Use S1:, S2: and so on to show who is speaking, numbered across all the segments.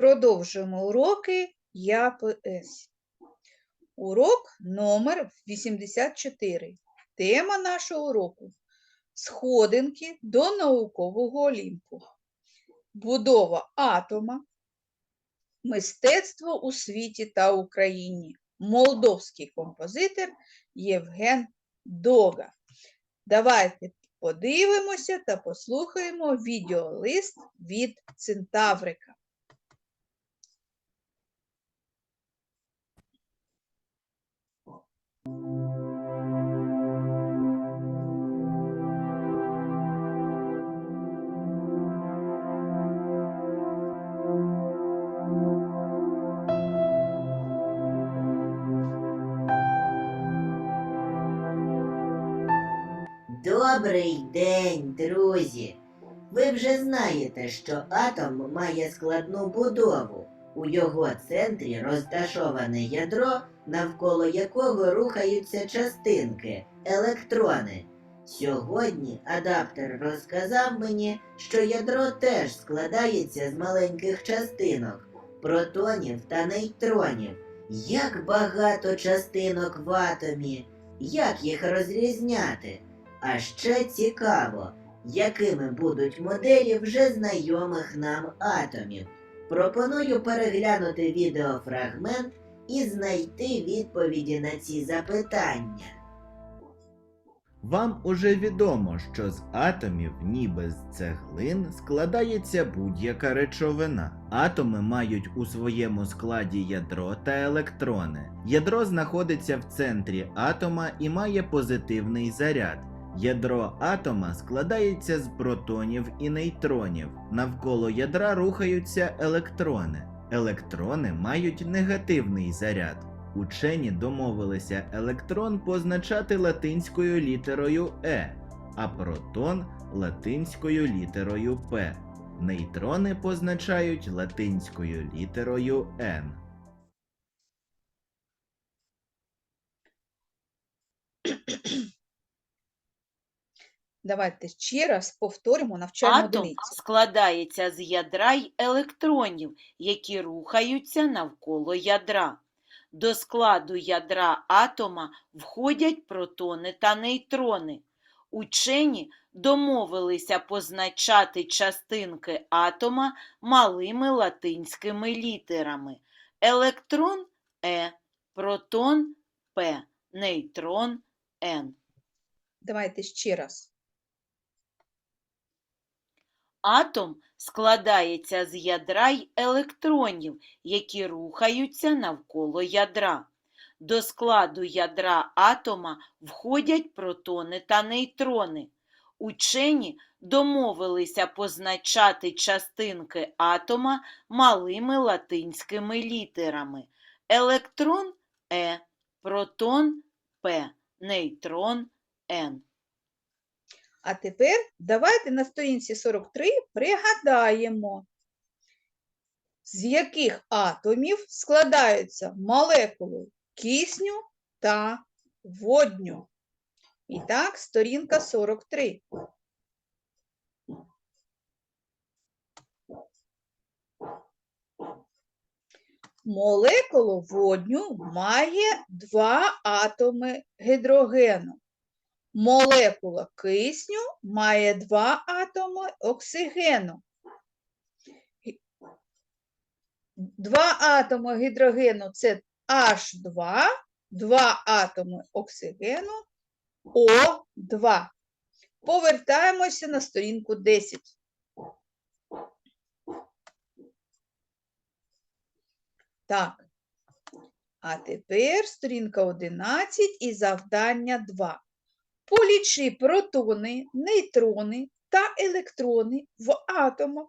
S1: Продовжуємо уроки ЯПС. Урок номер 84. Тема нашого уроку Сходинки до наукового Олімпу. Будова атома, мистецтво у світі та Україні. Молдовський композитор Євген Дога. Давайте подивимося та послухаємо відеолист від Центаврика.
S2: Добрий день, друзі! Ви вже знаєте, що атом має складну будову. У його центрі розташоване ядро, навколо якого рухаються частинки, електрони. Сьогодні адаптер розказав мені, що ядро теж складається з маленьких частинок, протонів та нейтронів. Як багато частинок в атомі, як їх розрізняти? А ще цікаво, якими будуть моделі вже знайомих нам атомів. Пропоную переглянути відеофрагмент і знайти відповіді на ці запитання.
S3: Вам уже відомо, що з атомів, ніби з цеглин, складається будь-яка речовина. Атоми мають у своєму складі ядро та електрони. Ядро знаходиться в центрі атома і має позитивний заряд. Ядро атома складається з протонів і нейтронів. Навколо ядра рухаються електрони. Електрони мають негативний заряд. Учені домовилися електрон позначати латинською літерою Е, а протон латинською літерою П. Нейтрони позначають латинською літерою Н.
S1: Давайте ще раз повторимо навчальну
S4: Атом
S1: одиницю.
S4: складається з ядра й електронів, які рухаються навколо ядра. До складу ядра атома входять протони та нейтрони. Учені домовилися позначати частинки атома малими латинськими літерами. Електрон Е, протон П, нейтрон Н.
S1: Давайте ще раз.
S4: Атом складається з ядра й електронів, які рухаються навколо ядра. До складу ядра атома входять протони та нейтрони. Учені домовилися позначати частинки атома малими латинськими літерами. Електрон Е, протон П, нейтрон Н.
S1: А тепер давайте на сторінці 43 пригадаємо, з яких атомів складаються молекули кисню та водню. І так, сторінка 43. Молекулу водню має два атоми гідрогену. Молекула кисню має два атоми оксигену. Два атоми гідрогену це H2, два атоми оксигену О2. Повертаємося на сторінку 10. Так. А тепер сторінка 11 і завдання 2. Полічи протони, нейтрони та електрони в атомах,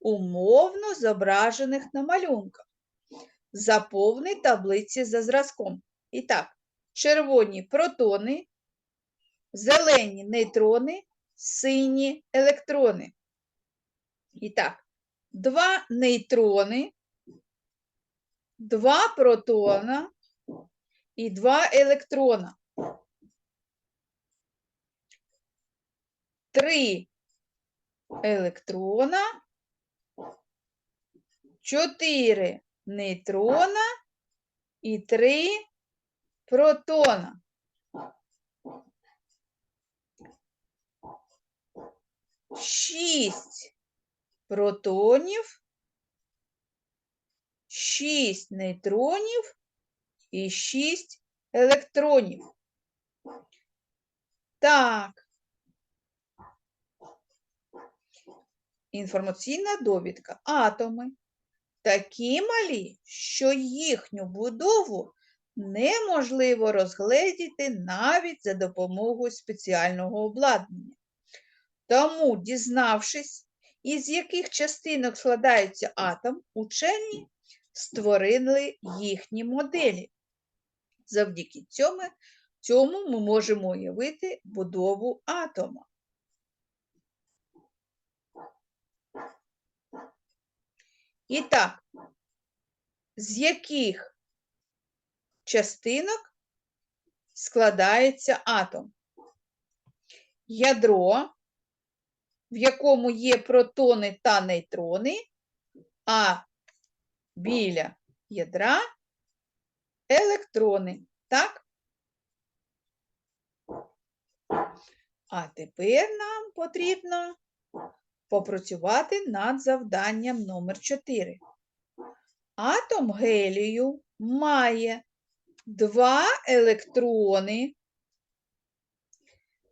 S1: умовно зображених на малюнках. Заповни таблиці за зразком. І так, червоні протони, зелені нейтрони, сині електрони. І так, два нейтрони, два протона і два електрона. Три електрона, 4 нейтрона і 3 протона. Шість протонів, шість нейтронів і шість електронів. Так. Інформаційна довідка. Атоми такі малі, що їхню будову неможливо розгледіти навіть за допомогою спеціального обладнання. Тому, дізнавшись, із яких частинок складається атом, учені створили їхні моделі. Завдяки цьому, цьому ми можемо уявити будову атома. І так, з яких частинок складається атом? Ядро, в якому є протони та нейтрони, а біля ядра електрони. Так? А тепер нам потрібно попрацювати над завданням номер 4. Атом гелію має два електрони,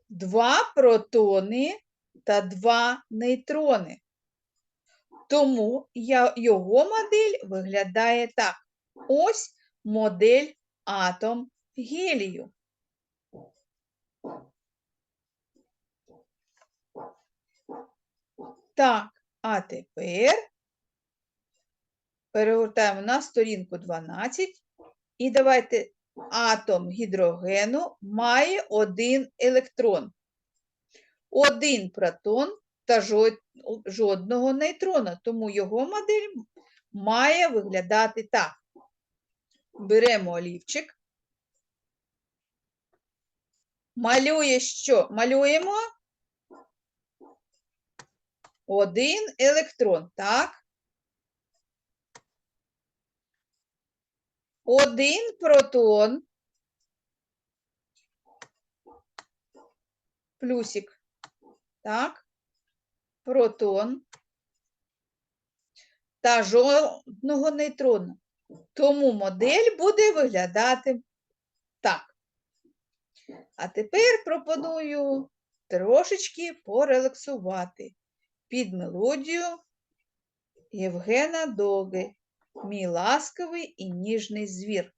S1: два протони та два нейтрони. Тому його модель виглядає так. Ось модель атом гелію. Так, а тепер перегортаємо на сторінку 12 і давайте атом гідрогену має один електрон, один протон та жодного нейтрона, тому його модель має виглядати так. Беремо олівчик. Малює що? Малюємо один електрон, так? Один протон. Плюсик. Так. Протон. Та жодного нейтрона. Тому модель буде виглядати так. А тепер пропоную трошечки порелаксувати під мелодію Євгена Доги Мій ласковий і ніжний звір.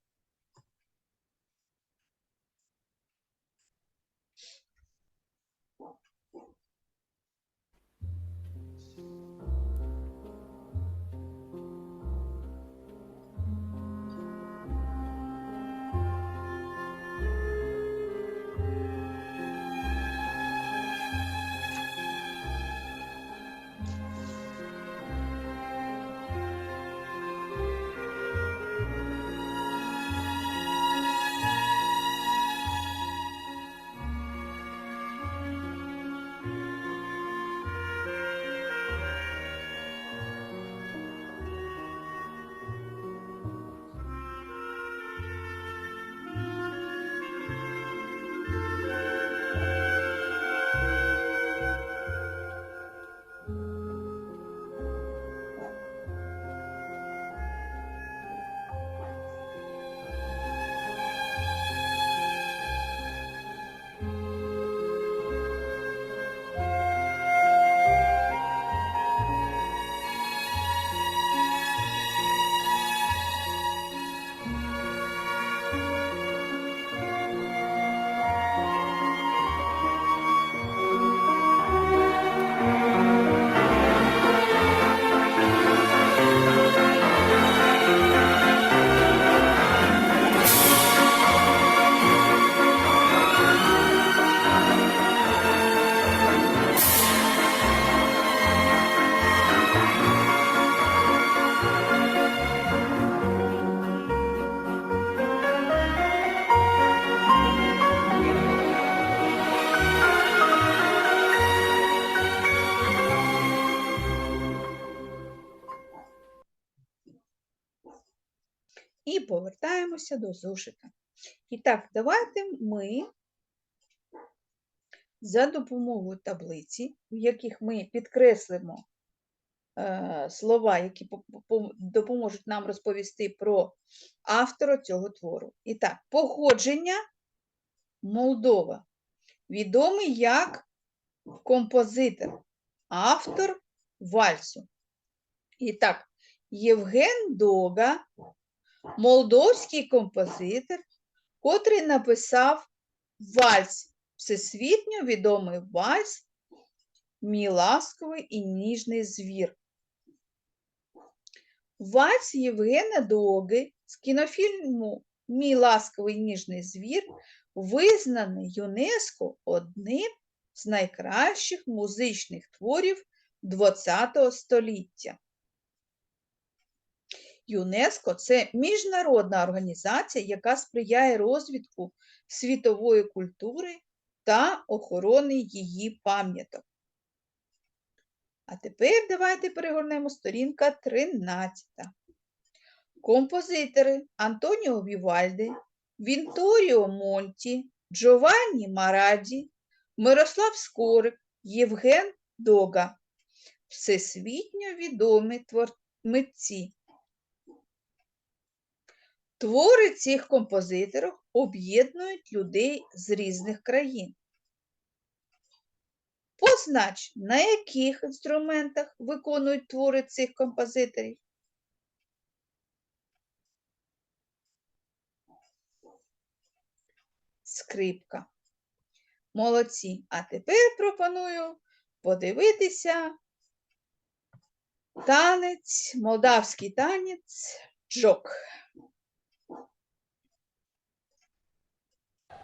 S1: І повертаємося до зошита. І так, давайте ми за допомогою таблиці, в яких ми підкреслимо е, слова, які по- по- допоможуть нам розповісти про автора цього твору. І так, походження Молдова. Відомий як композитор, автор вальсу. І так, Євген Дога, молдовський композитор, котрий написав вальс, всесвітньо відомий вальс Мій ласковий і ніжний звір. Вальс Євгена Доги з кінофільму Мій ласковий ніжний звір визнаний ЮНЕСКО одним з найкращих музичних творів ХХ століття. ЮНЕСКО це міжнародна організація, яка сприяє розвитку світової культури та охорони її пам'яток. А тепер давайте перегорнемо сторінка 13. Композитори Антоніо Вівальди, Вінторіо Монті, Джованні Мараді, Мирослав Скорик, Євген Дога. Всесвітньо відомі митці. Твори цих композиторів об'єднують людей з різних країн. Познач, на яких інструментах виконують твори цих композиторів. Скрипка. Молодці. А тепер пропоную подивитися танець, молдавський танець джок.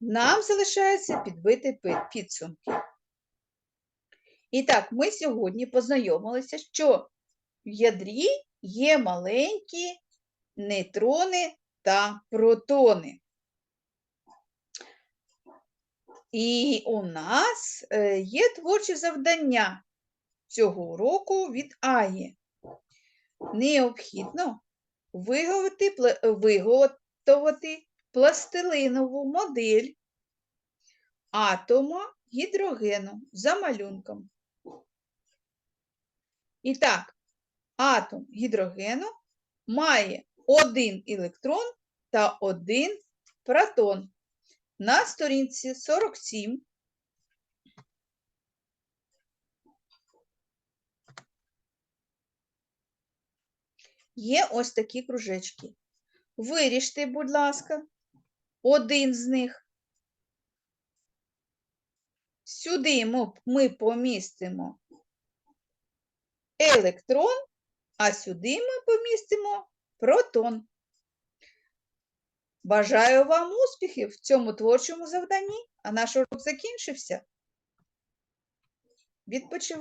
S1: Нам залишається підбити підсумки. І так, ми сьогодні познайомилися, що в ядрі є маленькі нейтрони та протони. І у нас е, є творче завдання цього уроку від Аї. Необхідно виготовити пластилинову модель атома гідрогену за малюнком. І так, атом гідрогену має один електрон та один протон. На сторінці 47 є ось такі кружечки. Виріжте, будь ласка, один з них. Сюди ми, помістимо електрон, а сюди ми помістимо протон. Бажаю вам успіхів в цьому творчому завданні, а наш урок закінчився. Відпочивайте.